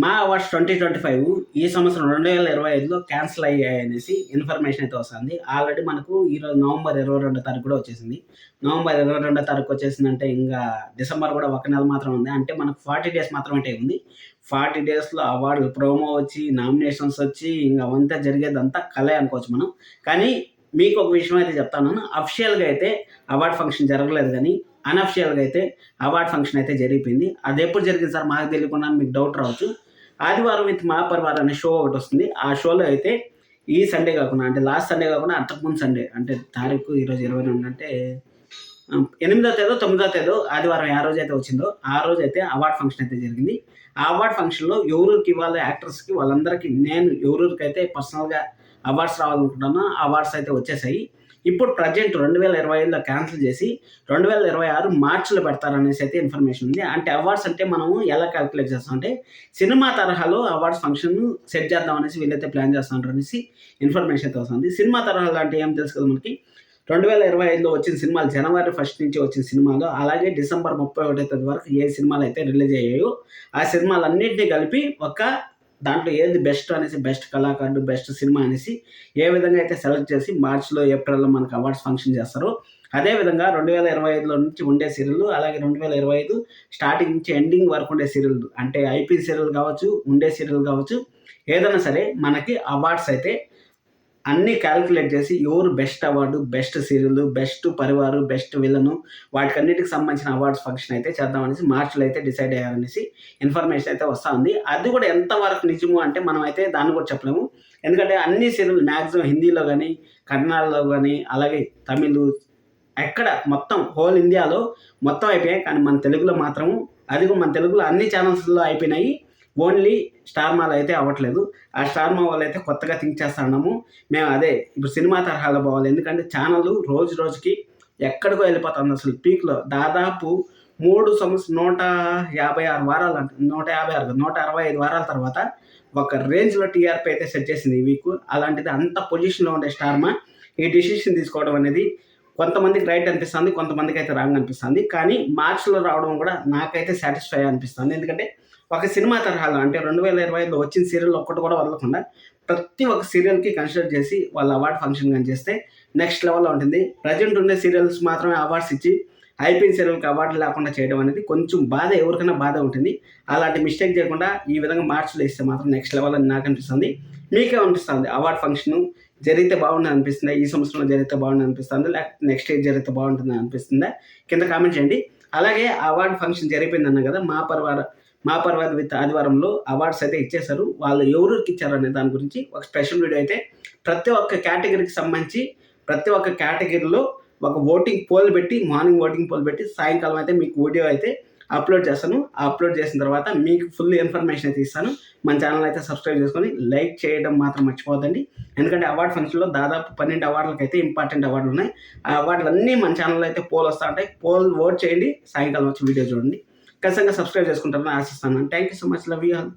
మా awards twenty twenty five ఈ సంవత్సరం రెండు వేల ఇరవై ఐదులో క్యాన్సిల్ అయ్యాయి అనేసి ఇన్ఫర్మేషన్ అయితే వస్తుంది. ఆల్రెడీ మనకు ఈరోజు నవంబర్ ఇరవై రెండో తారీఖు కూడా వచ్చేసింది. నవంబర్ ఇరవై రెండో తారీఖు వచ్చేసిందంటే ఇంకా డిసెంబర్ కూడా ఒక నెల మాత్రం ఉంది. అంటే మనకు ఫార్టీ డేస్ మాత్రమే ఉంది. ఫార్టీ డేస్లో అవార్డులు ప్రోమో వచ్చి నామినేషన్స్ వచ్చి ఇంకా అవంతా జరిగేదంతా కలే అనుకోవచ్చు మనం. కానీ మీకు ఒక విషయం అయితే చెప్తాను. అఫిషియల్గా అయితే అవార్డ్ ఫంక్షన్ జరగలేదు కానీ అనఫిషియల్గా అయితే అవార్డ్ ఫంక్షన్ అయితే జరిగిపోయింది. అది ఎప్పుడు జరిగింది సార్? మాకు తెలియకుండా మీకు డౌట్ రావచ్చు. ఆదివారం విత్ మా పరివార్ అనే షో ఒకటి వస్తుంది. ఆ షోలో అయితే ఈ సండే కాకుండా అంటే లాస్ట్ సండే కాకుండా అంతకుముందు సండే అంటే తారీఖు ఈరోజు ఇరవై రెండు అంటే ఎనిమిదో తేదో తొమ్మిదో తేదో ఆదివారం ఆ రోజు అయితే వచ్చిందో ఆ రోజు అయితే అవార్డ్ ఫంక్షన్ అయితే జరిగింది. ఆ అవార్డ్ ఫంక్షన్లో ఎవరికి ఇవ్వాలి యాక్టర్స్కి వాళ్ళందరికీ నేను ఎవరికి అయితే పర్సనల్గా అవార్డ్స్ రావాలనుకుంటున్నాను అవార్డ్స్ అయితే వచ్చేసాయి. ఇప్పుడు ప్రజెంట్ రెండు వేల ఇరవై ఐదులో క్యాన్సిల్ చేసి రెండు వేల ఇరవై ఆరు మార్చిలో పెడతారనేసి అయితే ఇన్ఫర్మేషన్ ఉంది. అంటే అవార్డ్స్ అంటే మనము ఎలా క్యాలిక్యులేట్ చేస్తాం అంటే సినిమా తరహాలో అవార్డ్స్ ఫంక్షన్ సెట్ చేద్దాం అనేసి వీళ్ళైతే ప్లాన్ చేస్తున్నారు అనేసి ఇన్ఫర్మేషన్ అయితే వస్తుంది. సినిమా తరహాలు అంటే ఏం తెలుసు కదా మనకి? రెండు వేల ఇరవై ఐదులో వచ్చిన సినిమాలు జనవరి ఫస్ట్ నుంచి వచ్చిన సినిమాలు అలాగే డిసెంబర్ ముప్పై ఒకటో తేదీ వరకు ఏ సినిమాలు అయితే రిలీజ్ అయ్యాయో ఆ సినిమాలన్నింటినీ కలిపి ఒక దాంట్లో ఏది బెస్ట్ అనేసి బెస్ట్ కళాకారుడు బెస్ట్ సినిమా అనేసి ఏ విధంగా అయితే సెలెక్ట్ చేసి మార్చిలో ఏప్రిల్లో మనకు అవార్డ్స్ ఫంక్షన్ చేస్తారో అదేవిధంగా రెండు వేల ఇరవై ఐదులో నుంచి ఉండే సీరియల్ అలాగే రెండు వేల ఇరవై ఐదు స్టార్టింగ్ నుంచి ఎండింగ్ వరకు ఉండే సీరియల్ అంటే ఐపీ సీరియల్ కావచ్చు ఉండే సీరియల్ కావచ్చు ఏదైనా సరే మనకి అవార్డ్స్ అయితే అన్నీ క్యాలిక్యులేట్ చేసి ఎవరు best award best serial best పరివారు best villain వాటికన్నిటికి సంబంధించిన అవార్డ్స్ ఫంక్షన్ అయితే చేద్దామనేసి మార్చిలో అయితే డిసైడ్ అయ్యారనేసి ఇన్ఫర్మేషన్ అయితే వస్తూ ఉంది. అది కూడా ఎంతవరకు నిజము అంటే మనం అయితే దాన్ని కూడా చెప్పలేము. ఎందుకంటే అన్ని సీరియల్ మ్యాక్సిమం హిందీలో కానీ కన్నడలో కానీ అలాగే తమిళ్ ఎక్కడ మొత్తం హోల్ ఇండియాలో మొత్తం అయిపోయాయి. కానీ మన తెలుగులో మాత్రము అది కూడా మన తెలుగులో అన్ని ఛానల్స్లో అయిపోయినాయి. ఓన్లీ స్టార్ మాల్ అయితే అవ్వట్లేదు. ఆ స్టార్ మా వాళ్ళు అయితే కొత్తగా థింక్ చేస్తా ఉన్నాము. మేము అదే ఇప్పుడు సినిమా తరహాలో పోవాలి. ఎందుకంటే ఛానల్ రోజు రోజుకి ఎక్కడికో వెళ్ళిపోతుంది అసలు పీక్లో. దాదాపు మూడు సంవత్సరం నూట యాభై ఆరు వారాలు అంటే నూట యాభై ఆరు నూట అరవై ఐదు వారాల తర్వాత ఒక రేంజ్లో టీఆర్పీ అయితే సెట్ చేసింది ఈ వీక్ అలాంటిది అంత పొజిషన్లో ఉండే స్టార్మా ఈ డిసిషన్ తీసుకోవడం అనేది కొంతమందికి రైట్ అనిపిస్తుంది కొంతమందికి అయితే రాంగ్ అనిపిస్తుంది. కానీ మార్చ్లో రావడం కూడా నాకైతే సాటిస్ఫై అనిపిస్తుంది. ఎందుకంటే ఒక సినిమా తరహాలో అంటే రెండు వేల ఇరవై ఐదులో వచ్చిన సీరియల్ ఒక్కటి కూడా వదలకుండా ప్రతి ఒక్క సీరియల్కి కన్సిడర్ చేసి వాళ్ళ అవార్డ్ ఫంక్షన్ కానీ చేస్తే నెక్స్ట్ లెవెల్లో ఉంటుంది. ప్రజెంట్ ఉండే సీరియల్స్ మాత్రమే అవార్డ్స్ ఇచ్చి ఐపీఎల్ సీరియల్కి అవార్డు లేకుండా చేయడం అనేది కొంచెం బాధ ఎవరికైనా బాధ ఉంటుంది. అలాంటి మిస్టేక్ చేయకుండా ఈ విధంగా మార్చులు ఇస్తే మాత్రం నెక్స్ట్ లెవెల్ అని నాకు అనిపిస్తుంది. మీకే అనిపిస్తుంది అవార్డు ఫంక్షన్ జరిగితే బాగుంటుంది అనిపిస్తుంది? ఈ సంవత్సరంలో జరిగితే బాగుంటుంది అనిపిస్తుంది? లేకపోతే నెక్స్ట్ ఇయర్ జరిగితే బాగుంటుంది అనిపిస్తుందా? కింద కామెంట్ చేయండి. అలాగే అవార్డ్ ఫంక్షన్ జరిగిపోయిందన్న కదా మా పరివార మా పర్వాద విత్ ఆదివారంలో అవార్డ్స్ అయితే ఇచ్చేశారు. వాళ్ళు ఎవరికి ఇచ్చారు అనే దాని గురించి ఒక స్పెషల్ వీడియో అయితే ప్రతి ఒక్క కేటగిరీకి సంబంధించి ప్రతి ఒక్క కేటగిరీలో ఒక ఓటింగ్ పోల్ పెట్టి మార్నింగ్ ఓటింగ్ పోల్ పెట్టి సాయంకాలం అయితే మీకు వీడియో అయితే అప్లోడ్ చేస్తాను. ఆ అప్లోడ్ చేసిన తర్వాత మీకు ఫుల్ ఇన్ఫర్మేషన్ అయితే ఇస్తాను. మన ఛానల్ అయితే సబ్స్క్రైబ్ చేసుకొని లైక్ చేయడం మాత్రం మర్చిపోదండి ఎందుకంటే అవార్డ్ ఫంక్షన్లో దాదాపు పన్నెండు అవార్డులకు అయితే ఇంపార్టెంట్ అవార్డులు ఉన్నాయి. ఆ అవార్డులన్నీ మన ఛానల్లో అయితే పోల్ వస్తూ ఉంటాయి. పోల్ ఓట్ చేయండి. సాయంకాలం వచ్చి వీడియో చూడండి. ఖచ్చితంగా సబ్స్క్రైబ్ చేసుకుంటారని ఆశిస్తాను thank you so much. Love you all